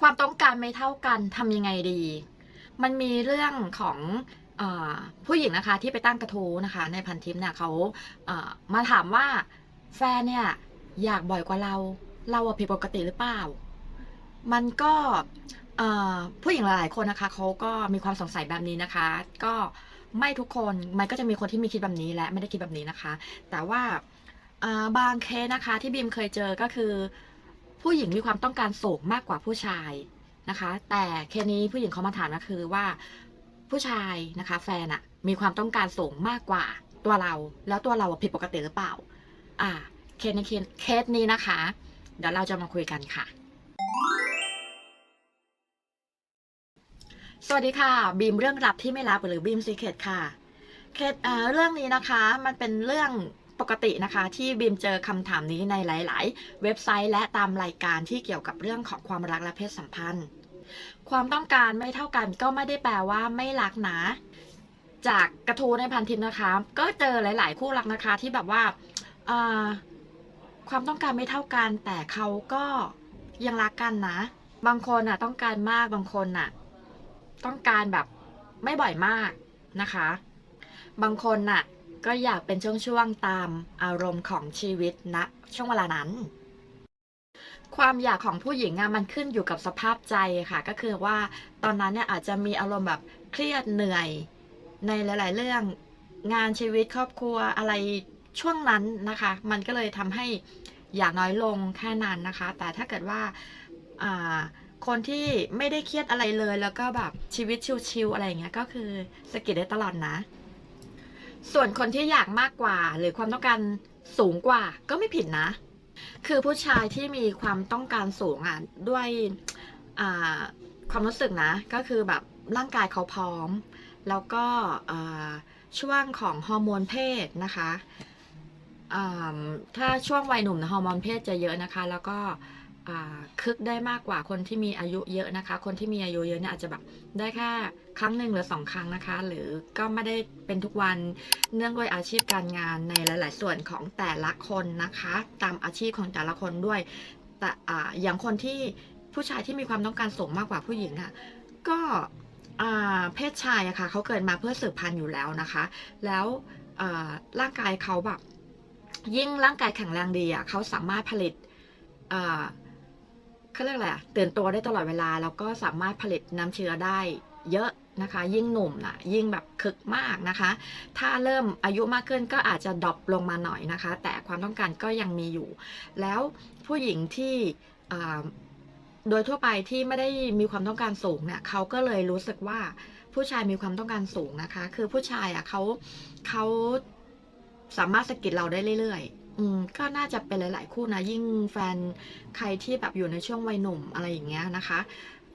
ความต้องการไม่เท่ากันทำยังไงดี มันมีเรื่องของอผู้หญิงนะคะที่ไปตั้งกระทู้นะคะ ในพันทิปเนี่ยเขามาถามว่าแฟนเนี่ยอยากบ่อยกว่าเรา เราผิดปกติหรือเปล่า มันก็ผู้หญิงหลายๆคนนะคะเขาก็มีความสงสัยแบบนี้นะคะ ก็ไม่ทุกคนมันก็จะมีคนที่มีคิดแบบนี้และไม่ได้คิดแบบนี้นะคะ แต่ว่าบางเคสนะคะที่บีมเคยเจอก็คือ ผู้หญิงมีความต้องการสูงมากกว่าผู้ชายนะคะ แต่เคสนี้ผู้หญิงเขามาถามก็คือว่าผู้ชายนะคะแฟนอะมีความต้องการสูงมากกว่าตัวเรา แล้วตัวเราผิดปกติหรือเปล่า อ่าเคสนี้เคสนี้นะคะ เดี๋ยวเราจะมาคุยกันค่ะ สวัสดีค่ะ บีมเรื่องลับที่ไม่ลับหรือบีมซีเคทค่ะเคสเอ่อเรื่องนี้นะคะ มันเป็นเรื่อง ปกตินะคะที่บีมเจอคำถามนี้ในหลาย ๆ เว็บไซต์และตามรายการที่เกี่ยวกับเรื่องของความรักและเพศสัมพันธ์ ความต้องการไม่เท่ากันก็ไม่ได้แปลว่าไม่รักนะ จากกระทู้ในพันทิปนะคะ ก็เจอหลาย ๆ คู่รักนะคะที่แบบว่าความต้องการไม่เท่ากัน แต่เขาก็ยังรักกันนะ บางคนอะต้องการมากบางคนอะ ต้องการแบบไม่บ่อยมากนะคะ บางคนน่ะ ก็อยากเป็นช่วงๆตามอารมณ์ของชีวิตณช่วงเวลานั้น ความอยากของผู้หญิงอะมันขึ้นอยู่กับสภาพใจค่ะ ก็คือว่าตอนนั้นเนี่ยอาจจะมีอารมณ์แบบเครียดเหนื่อยในหลาย ๆ เรื่องงานชีวิตครอบครัวอะไรช่วงนั้นนะคะ มันก็เลยทำให้อยากน้อยลงแค่นั้นนะคะ แต่ถ้าเกิดว่าอ่าคนที่ไม่ได้เครียดอะไรเลย แล้วก็แบบชีวิตชิวๆอะไรอย่างเงี้ยก็คือสกิดได้ตลอดนะ ส่วนคนที่อยากมากกว่า หรือความต้องการสูงกว่าก็ไม่ผิดนะ คือผู้ชายที่มีความต้องการสูงอะด้วยความรู้สึกนะ ก็คือแบบร่างกายเขาพร้อม แล้วก็ช่วงของฮอร์โมนเพศนะคะถ้าช่วงวัยหนุ่มนะฮอร์โมนเพศจะเยอะนะคะ แล้วก็ คึกได้มากกว่าคนที่มีอายุเยอะนะคะ คนที่มีอายุเยอะเนี่ยอาจจะแบบได้แค่ครั้งหนึ่งหรือสองครั้งนะคะ หรือก็ไม่ได้เป็นทุกวันเนื่องด้วยอาชีพการงานในหลาย ๆ ส่วนของแต่ละคนนะคะ ตามอาชีพของแต่ละคนด้วย แต่อ่าอย่างคนที่ผู้ชายที่มีความต้องการสูงมากกว่าผู้หญิงอะก็อ่าเพศชายอะค่ะเขาเกิดมาเพื่อสืบพันธุ์อยู่แล้วนะคะ แล้วอ่าร่างกายเขาแบบยิ่งร่างกายแข็งแรงดีอะเขาสามารถผลิตอ่า เขาเรียกอะไรอะตื่นตัวได้ตลอดเวลา แล้วก็สามารถผลิตน้ำเชื้อได้เยอะนะคะ ยิ่งหนุ่มนะยิ่งแบบคึกมากนะคะ ถ้าเริ่มอายุมากขึ้นก็อาจจะดรอปลงมาหน่อยนะคะ แต่ความต้องการก็ยังมีอยู่ แล้วผู้หญิงที่โดยทั่วไปที่ไม่ได้มีความต้องการสูงเนี่ยเขาก็เลยรู้สึกว่าผู้ชายมีความต้องการสูงนะคะ คือผู้ชายอะเขาเขาสามารถสะกิดเราได้เรื่อย อืมก็น่าจะเป็นหลาย ๆ คู่นะ ยิ่งแฟนใครที่แบบอยู่ในช่วงวัยหนุ่มอะไรอย่างเงี้ยนะคะ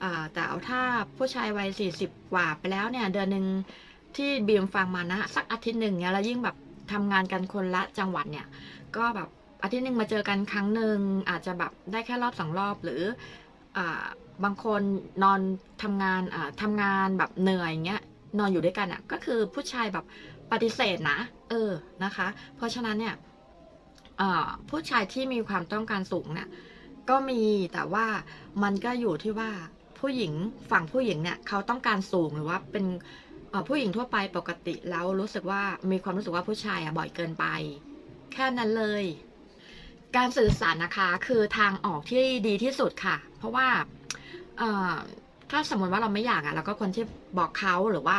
อ่าแต่เอาถ้าผู้ชายวัย40กว่าไปแล้วเนี่ย เดือนหนึ่งที่บีมฟังมานะสักอาทิตย์หนึ่งเนี่ยแล้วยิ่งแบบทำงานกันคนละจังหวัดเนี่ย ก็แบบอาทิตย์หนึ่งมาเจอกันครั้งหนึ่งอาจจะแบบได้แค่รอบสองรอบหรืออ่าบางคนนอนทำงานอ่าทำงานแบบเหนื่อยเงี้ยนอนอยู่ด้วยกันอะก็คือผู้ชายแบบปฏิเสธนะ เออนะคะ เพราะฉะนั้นเนี่ย ผู้ชายที่มีความต้องการสูงเนี่ยก็มีแต่ว่ามันก็อยู่ที่ว่าผู้หญิงฝั่งผู้หญิงเนี่ยเขาต้องการสูงหรือว่าเป็นผู้หญิงทั่วไปปกติแล้วรู้สึกว่ามีความรู้สึกว่าผู้ชายอะบ่อยเกินไป แค่นั้นเลย การสื่อสารนะคะคือทางออกที่ดีที่สุดค่ะ เพราะว่าถ้าสมมติว่าเราไม่อยากอะเราก็ควรที่บอกเขาหรือว่า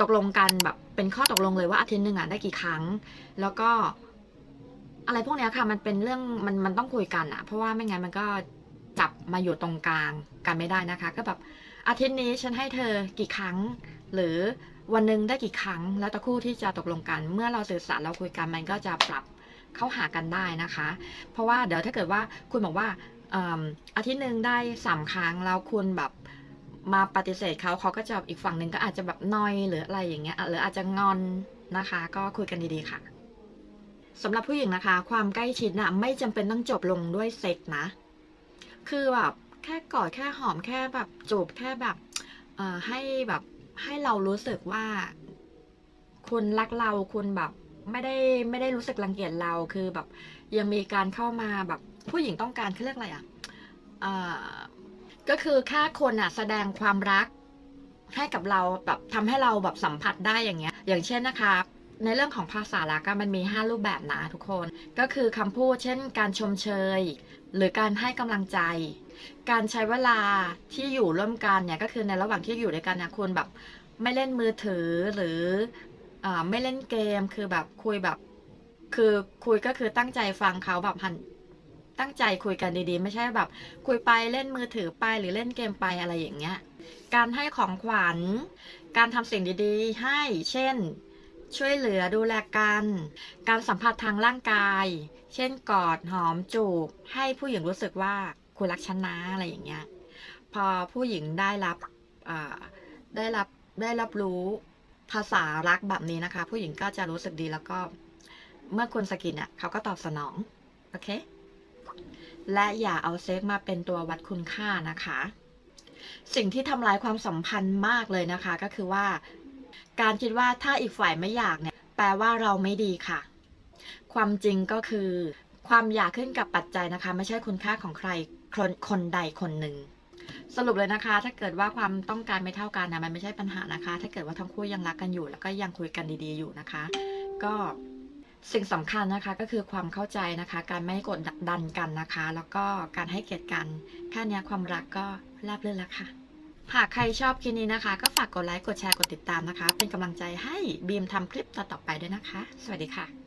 ตกลงกันแบบเป็นข้อตกลงเลยว่าอาทิตย์หนึ่งอะได้กี่ครั้ง แล้วก็ อะไรพวกเนี้ยค่ะมันเป็นเรื่องมันมันต้องคุยกันอะเพราะว่าไม่งั้นมันก็จับมาอยู่ตรงกลางกันไม่ได้นะคะ ก็แบบอาทิตย์นี้ฉันให้เธอกี่ครั้ง หรือวันหนึ่งได้กี่ครั้ง แล้วต่คู่ที่จะตกลงกัน เมื่อเราสื่อสารเราคุยกันมันก็จะปรับเข้าหากันได้นะคะ เพราะว่าเดี๋ยวถ้าเกิดว่าคุณบอกว่าเอิ่มอาทิตย์หนึ่งได้สามครั้งแล้วคุณแบบมาปฏิเสธเขาเขาก็จะอีกฝั่งหนึ่งก็อาจจะแบบนอยหรืออะไรอย่างเงี้ยหรืออาจจะงอนนะคะ ก็คุยกันดีๆค่ะ สำหรับผู้หญิงนะคะ ความใกล้ชิดน่ะไม่จำเป็นต้องจบลงด้วยเซ็กนะ คือแบบแค่กอดแค่หอมแค่แบบจูบแค่แบบเอ่อให้แบบให้เรารู้สึกว่า คุณรักเราคุณแบบ ไม่ได้ไม่ได้รู้สึกรังเกียจเราคือแบบ ยังมีการเข้ามาแบบ ผู้หญิงต้องการเขาเรียกอะไรอะเอ่อก็คือแค่คนอะ แสดงความรักให้กับเราแบบทำให้เราแบบสัมผัสได้อย่างเงี้ย อย่างเช่นนะคะ ในเรื่องของภาษารักอะมันมี 5 รูปแบบนะทุกคน ก็คือคำพูดเช่น การชมเชย หรือการให้กำลังใจ การใช้เวลาที่อยู่ร่วมกันเนี่ยก็คือในระหว่างที่อยู่ด้วยกันนี่ยคุณแบบไม่เล่นมือถือหรืออไม่เล่นเกมคือแบบคุยแบบคือคุยก็คือตั้งใจฟังเขาแบบหันตั้งใจคุยกันดีๆ ไม่ใช่แบบ คุยไปเล่นมือถือไปหรือเล่นเกมไปอะไรอย่างเงี้ย การให้ของขวัญ การทำสิ่งดีๆ ให้ เช่น ช่วยเหลือดูแลกัน การสัมผัสทางร่างกาย เช่นกอดหอมจูบ ให้ผู้หญิงรู้สึกว่าคุณรักฉันนะอะไรอย่างเงี้ย พอผู้หญิงได้รับได้รับได้รับรู้ภาษารักแบบนี้นะคะ ผู้หญิงก็จะรู้สึกดีแล้วก็เมื่อคุณสกินอะเขาก็ตอบสนอง โอเค และอย่าเอาเซ็กมาเป็นตัววัดคุณค่านะคะ สิ่งที่ทำลายความสัมพันธ์มากเลยนะคะ ก็คือว่า การคิดว่าถ้าอีกฝ่ายไม่อยากเนี่ยแปลว่าเราไม่ดีค่ะ ความจริงก็คือ ความอยากขึ้นกับปัจจัยนะคะ ไม่ใช่คุณค่าของใครคนคนใดคนหนึ่ง สรุปเลยนะคะ ถ้าเกิดว่าความต้องการไม่เท่ากันนะมันไม่ใช่ปัญหานะคะ ถ้าเกิดว่าทั้งคู่ยังรักกันอยู่ แล้วก็ยังคุยกันดีๆอยู่นะคะ ก็สิ่งสำคัญนะคะก็คือความเข้าใจนะคะ การไม่กดดันกันนะคะ แล้วก็การให้เกียรติกัน แค่นี้ความรักก็ราบรื่นแล้วค่ะ หากใครชอบคลิปนี้นะคะ ก็ฝากกดไลค์ กดแชร์ กดติดตามนะคะ เป็นกำลังใจให้บีมทำคลิปต่อๆไปด้วยนะคะ สวัสดีค่ะ